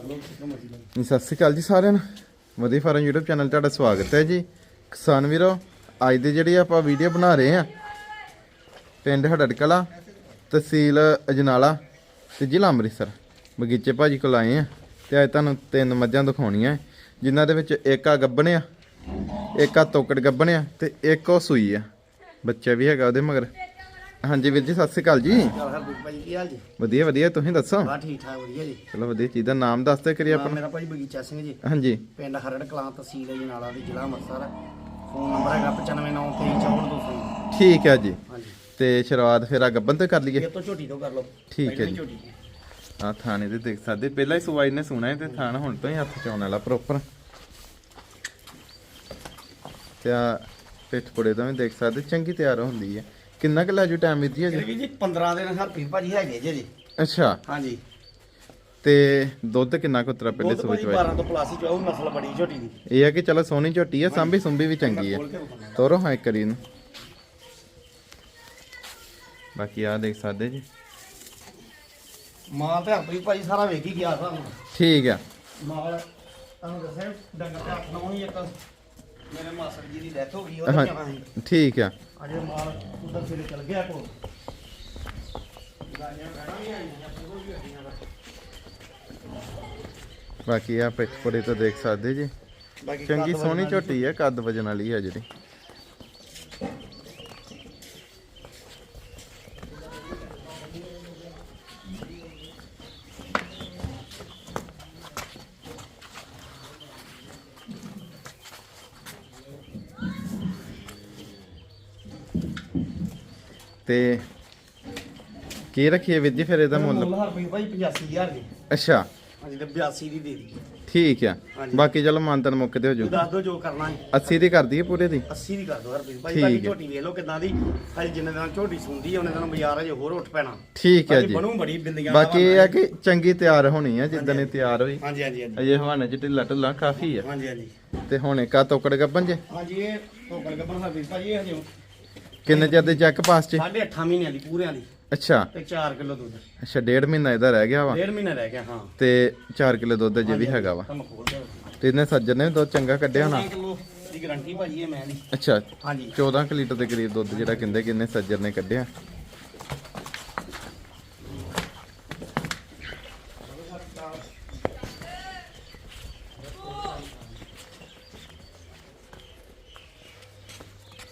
ਸਤਿ ਸ਼੍ਰੀ ਅਕਾਲ ਜੀ ਸਾਰਿਆਂ ਨੂੰ। ਵਧੀਆ ਫਾਰਮ YouTube ਚੈਨਲ ਤੁਹਾਡਾ ਸਵਾਗਤ ਹੈ ਜੀ। ਕਿਸਾਨ ਵੀਰੋ, ਅੱਜ ਦੇ ਜਿਹੜੀ ਆਪਾਂ ਵੀਡੀਓ ਬਣਾ ਰਹੇ ਆ ਪਿੰਡ ਹੜੜਕਲਾ, ਤਹਿਸੀਲ ਅਜਨਾਲਾ ਤੇ ਜ਼ਿਲ੍ਹਾ ਅੰਮ੍ਰਿਤਸਰ। ਬਗੀਚੇ ਭਾਜੀ ਕੋਲ ਆਏ ਆ ਤੇ ਅੱਜ ਤੁਹਾਨੂੰ ਤਿੰਨ ਮੱਝਾਂ ਦਿਖਾਉਣੀਆਂ। ਜਿਨ੍ਹਾਂ ਦੇ ਵਿੱਚ ਇੱਕ ਆ ਗੱਬਣ ਆ ਇੱਕ ਆ ਤੋਕੜ ਗੱਬਣ ਆ ਤੇ ਇੱਕ ਉਹ ਸੂਈ ਆ। ਬੱਚਾ ਵੀ ਹੈਗਾ ਉਹਦੇ ਮਗਰ। ਹਾਂਜੀ ਵੀਰ ਜੀ ਸਤਿ ਸ਼੍ਰੀ ਅਕਾਲ ਜੀ। ਹਰਦੀਪ ਭਾਜੀ ਕੀ ਹਾਲ ਜੀ? ਵਧੀਆ ਵਧੀਆ ਤੁਸੀਂ ਦੱਸੋ? ਬਾ ਠੀਕ ਠਾਕ ਵਧੀਆ ਜੀ। ਚਲੋ ਵਧੀਆ ਚੀਜ਼ ਦਾ ਨਾਮ ਦੱਸ ਤੇ ਕਰੀ ਆਪਣਾ। ਮੇਰਾ ਭਾਜੀ ਬਗੀਚਾ ਸਿੰਘ ਜੀ। ਹਾਂਜੀ। ਪਿੰਡ ਹਰੜ ਕਲਾਂ ਤਹਿਸੀਲ ਜਨਾਲਾ ਦੇ ਜ਼ਿਲ੍ਹਾ ਅੰਮ੍ਰਿਤਸਰ। ਫੋਨ ਨੰਬਰ ਹੈਗਾ 9593244200 ਠੀਕ ਹੈ ਜੀ। ਹਾਂਜੀ। ਤੇ ਸ਼ੁਰੂਆਤ ਫਿਰ ਆ ਗੱਬਨ ਤੋਂ ਕਰ ਲਈਏ? ਇਹ ਤੋਂ ਝੋਟੀ ਤੋਂ ਕਰ ਲਓ। ਠੀਕ ਹੈ ਜੀ। ਆ ਥਾਣੇ ਤੇ ਦੇਖ ਸਕਦੇ ਪਹਿਲਾਂ ਹੀ ਸਵਾਈ ਨੇ ਸੁਣਾ ਤੇ ਥਾਣ ਹੁਣ ਤੋਂ ਹੀ ਹੱਥ ਚ ਆਉਣ ਵਾਲਾ ਪ੍ਰੋਪਰ ਤੇ ਆ ਪਿੱਠ ਪੁੜੇ ਤੋਂ ਵੀ ਦੇਖ ਸਕਦੇ ਚੰਗੀ ਤਿਆਰ ਹੁੰਦੀ ਹੈ। ਕਿੰਨਾ ਕੁ ਲੈ ਜੂ ਟਾਈਮ ਵਿੱਚ ਇਹ ਜੀ ਜੀ 15 ਦਿਨ ਹਰਪੀਰ ਭਾਜੀ ਹੈਗੇ ਜੀ ਜੀ। ਅੱਛਾ। ਹਾਂਜੀ। ਤੇ ਦੁੱਧ ਕਿੰਨਾ ਕੁ ਉਤਰਾ ਪਹਿਲੇ ਦੁੱਧ ਸੂਈ ਭਾਜੀ ਚ 12 ਤੋਂ ਪਲਾਸੀ ਚੋ ਨਸਲ ਬੜੀ ਝੋਟੀ ਦੀ ਇਹ ਹੈ ਕਿ ਚਲੋ ਸੋਹਣੀ ਝੋਟੀ ਹੈ ਸਾਂਭੀ ਸੁੰਭੀ ਵੀ ਚੰਗੀ ਹੈ ਵਿਖਾਉਣਾ। ਤੋਰੋ ਹਾਂ ਇੱਕ ਕਰੀ ਨੂੰ ਬਾਕੀ ਆ ਦੇਖ ਸਕਦੇ ਜੀ। ਮਾਲ ਤੇ ਹਰਪੀਰ ਭਾਜੀ ਸਾਰਾ ਵੇਖ ਹੀ ਗਿਆ ਸਾਨੂੰ। ਠੀਕ ਆ। ਮਾਲ ਤੁਹਾਨੂੰ ਦੱਸਿਆ ਡੰਗਰ ਤੇ ਹੱਥ ਨਾ ਹੀ ਇੱਕ। ਮੇਰੇ ਮਾਸੜ ਜੀ ਦੀ ਡੈਥ ਹੋ ਗਈ ਹਾਂ ਉਹਦੇ ਸੀ। ਠੀਕ ਆ। ਅਜੇ ਮਾਲ ਉਧਰ ਫਿਰ ਚਲ ਗਿਆ ਕੋ ਗਾਲੀਆਂ ਗਾਣਾ ਵੀ ਆਈਆਂ ਪੂਰੋ ਵੀ ਆਈਆਂ ਦਾ ਬਾਕੀ ਆ ਪਿੱਠ ਪੁੜੇ ਤੋਂ ਦੇਖ ਸਕਦੇ ਜੀ। ਬਾਕੀ ਚੰਗੀ ਸੋਹਣੀ ਝੋਟੀ ਹੈ ਕੱਦ ਵਜਨ ਵਾਲੀ ਹੈ ਜਿਹੜੀ। ਤੇ ਕੀ ਰੱਖੀਏ ਵੀਰ ਜੀ ਫਿਰ ਇਹਦਾ ਮੁੱਲ? ਮੁੱਲ ਹਰਪੀ ਭਾਈ 85000 ਦੀ। ਅੱਛਾ। ਹਾਂਜੀ ਤੇ 82 ਦੀ ਦੇ ਦੀ ਠੀਕ ਆ। ਹਾਂਜੀ। ਬਾਕੀ ਚਲੋ ਮਾਨਤਨ ਮੁੱਕ ਤੇ ਹੋ ਤੂੰ ਜੂ ਦੱਸ ਦੋ ਜੋ ਕਰਨਾ ਹੈ। 80 ਦੀ ਕਰ ਦਈਏ ਪੂਰੇ ਦੀ? 80 ਦੀ ਕਰ ਦੋ ਹਰਪੀ ਭਾਈ। ਠੀਕ ਬਾਕੀ ਹੈ। ਝੋਟੀ ਵੇਖ ਲਓ ਕਿਦਾਂ ਦੀ। ਹਜੇ ਜਿੰਨੇ ਦਿਨ ਝੋਟੀ ਸੁੰਦੀ ਹੈ ਉਹਨੇ ਦਿਨ ਬਾਜ਼ਾਰ ਹਜੇ ਹੋਰ ਉੱਠ ਪੈਣਾ। ਠੀਕ ਹੈ ਜੀ। ਬਣੂ ਬੜੀ ਬਿੰਦੀਆਂ ਬਾਕੀ ਇਹ ਆ ਕਿ ਚੰਗੀ ਤਿਆਰ ਹੋਣੀ ਆ ਜਿੱਦਾਂ ਨੇ ਤਿਆਰ ਹੋਈ। ਹਾਂਜੀ ਹਾਂਜੀ ਹਾਂਜੀ। ਅਜੇ ਹਵਾਨੇ ਚ ਢਿੱਲਾ ਢਿੱਲਾ ਕਾਫੀ ਆ। ਹਾਂਜੀ ਹਾਂਜੀ। ਤੇ ਹੁਣ ਇੱਕ ਆ ਤੋਕੜ ਗੱਬਨ ਜੇ। ਹਾਂਜੀ ਇਹ ਟੋਕਲ ਗੱਬਰ ਹਰਪੀ ਭਾਜੀ ਇਹ ਹਜੇ ਕਿੰਨੇ ਚਿਰ ਦੇ ਚੈੱਕ ਪਾਸ ਚ? ਸਾਢੇ 8 ਮਹੀਨਿਆਂ ਦੀ ਪੂਰਿਆਂ ਦੀ। ਅੱਛਾ। ਤੇ 4 ਕਿਲੋ ਦੁੱਧ। ਅੱਛਾ ਡੇਢ ਮਹੀਨਾ ਇਹਦਾ ਰਹਿ ਗਿਆ ਵਾ? ਡੇਢ ਮਹੀਨਾ ਰਹਿ ਗਿਆ ਹਾਂ। ਤੇ 4 ਕਿਲੋ ਦੁੱਧ ਜੇ ਵੀ ਹੈਗਾ ਵਾ? ਤੁਹਾਨੂੰ ਖੋਲ ਦਿਓ ਤੇ ਇਹਨੇ ਸੱਜਣ ਨੇ ਦੁੱਧ ਚੰਗਾ ਕੱਢਿਆ ਹੋਣਾ? 14 ਕਿਲੋ ਦੀ ਗਾਰੰਟੀ ਭਾਜੀ ਇਹ ਮੈਂ ਦੀ। ਅੱਛਾ ਹਾਂਜੀ। 14 ਕੁ ਲੀਟਰ ਦੇ ਕਰੀਬ ਦੁੱਧ ਜਿਹੜਾ ਕਹਿੰਦੇ ਕਿੰਨੇ ਸੱਜਣ ਨੇ ਕੱਢਿਆ।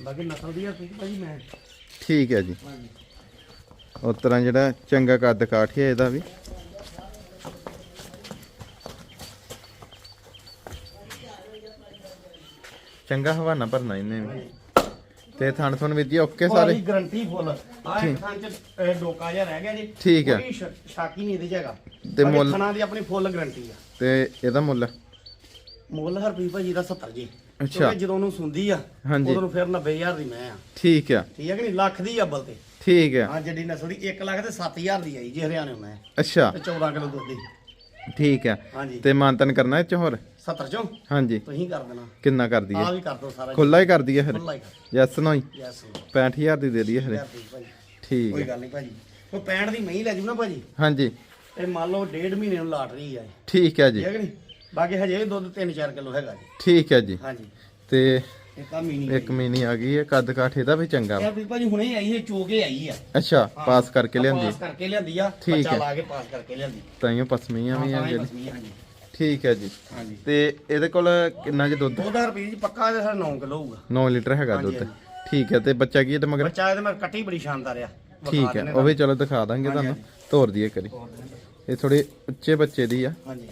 ਬਾਕੀ ਨਸਲ ਦੀ ਹਰਪੀ ਭਾਜੀ ਮੈਂ। ਠੀਕ ਹੈ ਜੀ। ਹਾਂਜੀ ਉਸ ਤਰ੍ਹਾਂ ਜਿਹੜਾ ਚੰਗਾ ਕੱਦ ਕਾਠਿਆ ਇਹਦਾ ਵੀ। ਚੰਗਾ ਹਵਾਨਾ ਭਰਨਾ ਇਹਨੇ ਵੀ। ਤੇ ਥਣ ਥਣ ਵਿੱਚ ਜੀ ਓਕੇ ਸਾਰੇ? ਭਾਜੀ ਗਾਰੰਟੀ ਫੁੱਲ ਆ ਥਾਂ ਚ ਡੋਕਾ ਜਿਹਾ ਰਹਿ ਗਿਆ ਜੀ। ਠੀਕ ਹੈ। ਕੋਈ ਸ਼ੱਕ ਹੀ ਨਹੀਂ ਇਹਦੇ ਹੈਗਾ। ਤੇ ਮੁੱਲ? ਥਣਾਂ ਦੀ ਆਪਣੀ ਫੁੱਲ ਗਾਰੰਟੀ ਆ। ਤੇ ਇਹਦਾ ਮੁੱਲ? ਮੁੱਲ ਹਰਪੀ ਭਾਜੀ ਦਾ 70 ਜੀ। ਅੱਛਾ। ਕਿਉਂਕਿ ਜਦੋਂ ਉਹਨੂੰ ਸੁੰਦੀ ਆ ਹਾਂਜੀ। ਉਦੋਂ ਨੂੰ ਫਿਰ 90000 ਦੀ ਮੈਂ ਆ। ਠੀਕ ਆ। ਠੀਕ ਹੈ ਕਿ ਨਹੀਂ? ਲੱਖ ਦੀ ਅੱਬਲ ਤੇ। ਠੀਕ ਆ। ਹਾਂ ਜੱਡੀ ਨਸਲ ਦੀ 1 ਲੱਖ ਤੇ 7000 ਦੀ ਆਈ ਜੀ ਹਰਿਆਣੇ ਮੈਂ। ਅੱਛਾ। ਤੇ 14 ਕਿਲੋ ਦੁੱਧ ਦੀ। ਠੀਕ ਆ। ਹਾਂਜੀ। ਤੇ ਮਾਨਤਨ ਕਰਨਾ ਇਹ ਚ ਹੋਰ? 70 ਚੋਂ? ਹਾਂਜੀ। ਤੁਸੀਂ ਕਰ ਦੇਣਾ। ਕਿੰਨਾ ਕਰ ਆ ਦਈਏ ਵੀ ਕਰ ਦੋ ਸਾਰਾ ਖੁੱਲਾ ਹੀ ਕਰ ਦਈਏ ਫਿਰ। ਖੁੱਲਾ ਹੀ ਕਰ ਯੈਸ ਨੋ ਹੀ। ਯੈਸ 65000 ਦੀ ਦੇ ਦਈਏ ਫਿਰ। ਭਾਜੀ। ਠੀਕ ਕੋਈ ਗੱਲ ਨਹੀਂ ਭਾਜੀ। ਉਹ 65 ਦੀ ਮਹੀਂ ਲੈ ਜੂ ਨਾ ਭਾਜੀ। ਹਾਂਜੀ। ਇਹ ਮੰਨ ਲਓ ਡੇਢ ਮਹੀਨੇ ਨੂੰ ਲਾਟਰੀ ਆ ਇਹ, ਠੀਕ ਹੈ ਜੀ। ਠੀਕ ਹੈ ਕਿ ਨਹੀਂ? ਬਾਕੀ ਹਜੇ ਦੁੱਧ 3-4 ਕਿਲੋ ਹੈਗਾ ਜੀ। ਠੀਕ ਹੈ ਜੀ। ਹਾਂਜੀ। ਤੇ ਇੱਕ ਆ ਮੀਨੀ ਇੱਕ ਮੀਨੀ ਆ ਗਈ ਹੈ ਕੱਦ ਕਾਠ ਇਹਦਾ ਵੀ ਚੰਗਾ ਵਾ। ਇਹ ਵੀ ਭਾਜੀ ਹੁਣੇ ਆਈ ਹੈ ਚੋਕੇ ਆਈ ਆ। ਅੱਛਾ ਪਾਸ ਕਰਕੇ ਲਿਆਂਦੀ। ਪਾਸ ਕਰਕੇ ਲਿਆਂਦੀ ਆ ਠੀਕ ਬੱਚਾ ਹੈ। ਲਾ ਕੇ ਪਾਸ ਕਰਕੇ ਲਿਆਂਦੀ। ਤਾਈਓ ਪਸਮੀਆਂ ਵੀ ਆ ਹਾਂ, ਤਾਂ ਹੀ ਜਿਹੜੀ ਬਸਮੀ ਆ, ਹਾਂਜੀ। ਠੀਕ ਹੈ ਜੀ। ਹਾਂਜੀ। ਤੇ ਇਹਦੇ ਕੋਲ ਕਿੰਨਾ ਜੀ ਦੁੱਧ? 2000 ਰੁਪਏ ਜੀ ਪੱਕਾ ਇਹਦਾ 9 ਕਿਲੋ ਹੋਊਗਾ। 9 ਲੀਟਰ ਹੈਗਾ ਹਾਂਜੀ, ਦੁੱਧ। ਠੀਕ ਹੈ ਤੇ ਬੱਚਾ ਕੀ ਇਹਦੇ ਮਗਰ? ਬੱਚਾ ਇਹਦੇ ਮੈਂ ਕੱਟੀ ਬੜੀ ਸ਼ਾਨਦਾਰ ਆ। ਵਿਖਾ ਠੀਕ ਹੈ ਦਿੰਦੇ ਉਹ ਵੀ ਚਲੋ ਦਿਖਾ ਦਾਂਗੇ ਤੁਹਾਨੂੰ। ਤੋਰ ਦਈਏ ਕਰੀ ਇਹ ਥੋੜੇ ਉੱਚੇ ਬੱਚੇ ਦੀ ਆ। ਹਾਂਜੀ।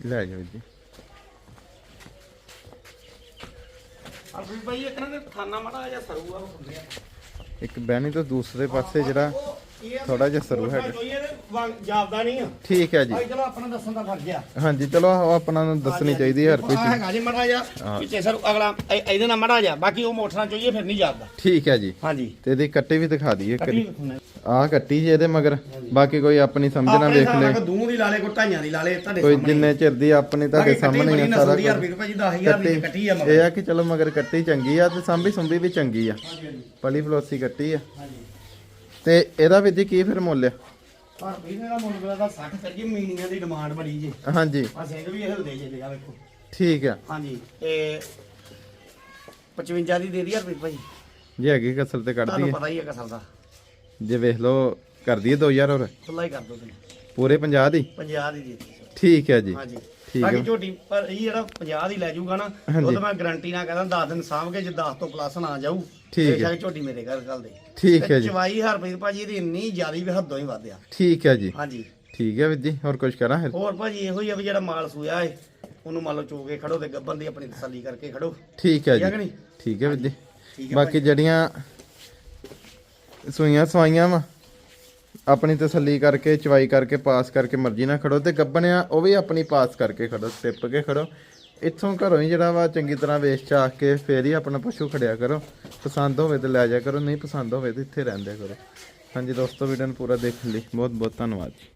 ਲੈ ਜਾਓ ਜੀ। ਅਰਬੀ ਭਾਈ ਇੱਕ ਨਾ ਤੇ ਖਾਨਾ ਮੜਾ ਜਾਂ ਸਰੂਆ ਹੁੰਦੇ ਆ ਇੱਕ ਬਹਿਣੀ ਤੋਂ ਦੂਸਰੇ ਪਾਸੇ ਜਿਹੜਾ ਥੋੜਾ ਜਿਹਾ ਸਰੂ ਹੈਗਾ। ਜਾਪਦਾ ਨਹੀਂ ਆ। ਠੀਕ ਹੈ ਜੀ। ਭਾਈ ਚਲੋ ਆਪਣਾ ਦੱਸਣ ਦਾ ਫਰਜ਼ ਆ। ਹਾਂਜੀ ਚਲੋ ਆਹ ਆਪਣਾ ਨੂੰ ਦੱਸਣੀ ਚਾਹੀਦੀ ਹੈ ਹਰ ਕੋਈ ਆਹ ਚੀਜ਼। ਹੈਗਾ ਜੀ ਮੜਾ ਜਾ ਪਿੱਛੇ ਸਰ ਅਗਲਾ ਇਹ- ਇਹਦੇ ਨਾਲ ਮੜਾ ਜਾ ਬਾਕੀ ਉਹ ਮੋਟਰਾਂ ਚੋਈਏ ਫਿਰ ਨਹੀਂ ਜਾਪਦਾ। ਠੀਕ ਹੈ ਜੀ। ਹਾਂਜੀ। ਤੇ ਇਹਦੀ ਕੱਟੀ ਵੀ ਦਿਖਾ ਦਈਏ ਵੇਖਣਾ ਆਹ ਕੱਟੀ ਜੀ ਇਹਦੇ ਮਗਰ। ਬਾਕੀ ਕੋਈ ਆਪਣੀ ਸਮਝ ਨਾ ਆਪਣੇ ਵੇਖ ਲੈ ਨਾਲ ਦੂੰ ਦੀ ਲਾ ਲੇ ਕੋ ਢਾਈਆਂ ਦੀ ਲਾ ਲੇ ਤੁਹਾਡੇ ਕੋਈ ਜਿੰਨੇ ਚਿਰ ਦੀ ਆਪਣੀ ਤੁਹਾਡੇ ਸਾਹਮਣੇ ਹੀ ਆ ਸਾਰਾ ਕੁਝ। ਰੁਪਏ ਭਾਜੀ 10000 ਦੀ ਕੱਟੀ ਆ ਮਗਰ। ਇਹ ਆ ਕਿ ਚਲੋ ਮਗਰ ਕੱਟੀ ਚੰਗੀ ਆ ਤੇ ਸੰਭੀ ਸੰਭੀ ਵੀ ਚੰਗੀ ਆ। ਪਲੀ ਫਲੋਸੀ ਕੱਟੀ ਆ। ਹਾਂਜੀ। ਤੇ ਇਹਦਾ ਵੀ ਜੀ ਕੀ ਫਿਰ ਮੁੱਲ ਆ? ਪਰ ਇਹਨੇ ਦਾ ਮੁੱਲ ਦਾ 60 ਕਰੀਏ ਮੀਨੀਆਂ ਦੀ ਡਿਮਾਂਡ ਬੜੀ ਜੀ। ਹਾਂਜੀ। ਆ ਸਿੰਘ ਵੀ ਹਿਲਦੇ ਜੇ ਆ ਵੇਖੋ। ਠੀਕ ਆ। ਹਾਂਜੀ ਤੇ 55 ਦੀ ਦੇ ਦੀ ਰੁਪਏ ਭਾਜੀ ਜੇ ਹੈਗੀ ਕਸਲ ਤੇ ਕੱਢ ਤੁਹਾਨੂੰ ਦਈਏ ਪਤਾ ਹੀ ਹੈ ਕਸਲ ਦਾ। ਜੇ ਵੇਖ ਲਓ ਕਰ ਦਈਏ 2000 ਹੋਰ। ਖੁੱਲਾ ਹੀ ਕਰ ਦੋ ਤੁਸੀਂ। ਪੂਰੇ 50 ਦੀ? 50 ਦੀ ਦੇ ਦਿੱਤੀ। ਠੀਕ ਹੈ ਜੀ। ਹਾਂਜੀ। ਬਾਕੀ ਝੋਟੀ ਪਰ ਇਹ ਜਿਹੜਾ 50 ਦੀ ਲੈ ਜਾਊਗਾ ਨਾ। ਉਹ ਤਾਂ ਮੈਂ ਗਾਰੰਟੀ ਨਾਲ ਕਹਿੰਦਾ 10 ਦਿਨ ਸਾਂਭ ਕੇ ਜੇ 10 ਤੋਂ ਪਲੱਸ ਨਾ ਜਾਊ ਠੀਕ ਹੈ। ਝੋਟੀ ਮੇਰੇ ਘਰ ਕੱਲ ਦੇ ਠੀਕ ਹੈ ਜੀ। ਚਵਾਈ ਹਰ ਰੁਪਏ ਭਾਜੀ ਇਹਦੀ ਇੰਨੀ ਜ਼ਿਆਦੀ ਵੀ ਹੱਦੋਂ ਹੀ ਵਧਿਆ। ਠੀਕ ਹੈ ਜੀ। ਹਾਂਜੀ। ਠੀਕ ਹੈ ਵੀਰ ਜੀ ਹੋਰ ਕੁਝ ਕਰਾਂ ਹੋਰ ਭਾਜੀ ਇਹੋ ਹੀ ਆ ਵੀ ਜਿਹੜਾ ਮਾਲ ਸੂਇਆ ਏ ਉਹਨੂੰ ਮੰਨ ਲਓ ਚੋਗੇ ਖੜੋ ਤੇ ਗੱਬਨ ਦੀ ਆਪਣੀ ਤਸੱਲੀ ਕਰਕੇ ਖੜੋ। ਠੀਕ ਹੈ ਜੀ? ਠੀਕ ਹੈ ਵੀਰ ਜੀ। ਬਾਕੀ ਜਿਹੜੀਆਂ ਸੂਈਆਂ ਸਵਾਈਆਂ ਵਾ ਆਪਣੀ ਤਸੱਲੀ ਕਰਕੇ ਚਵਾਈ ਕਰਕੇ, ਪਾਸ ਕਰਕੇ ਮਰਜ਼ੀ ਨਾਲ ਖੜੋ ਤੇ ਗੱਬਣਿਆ ਉਹ ਵੀ ਆਪਣੀ ਪਾਸ ਕਰਕੇ ਖੜੋ, ਟਿੱਪ ਕੇ ਖੜੋ। ਇੱਥੋਂ ਘਰੋਂ ਹੀ ਜਿਹੜਾ ਵਾ ਚੰਗੀ ਤਰ੍ਹਾਂ ਵੇਚ ਆ ਕੇ ਫੇਰ ਹੀ ਆਪਣਾ ਪਸ਼ੂ ਖੜਿਆ ਕਰੋ। ਪਸੰਦ ਹੋਵੇ ਤੇ ਲੈ ਜਾ ਕਰੋ, ਨਹੀਂ ਪਸੰਦ ਹੋਵੇ ਤੇ ਇੱਥੇ ਰਹਿੰਦਿਆ ਕਰੋ। ਹਾਂਜੀ ਦੋਸਤੋ ਵੀਡੀਓ ਨੂੰ ਪੂਰਾ ਦੇਖਣ ਲਈ ਬਹੁਤ ਬਹੁਤ ਧੰਨਵਾਦ ਜੀ।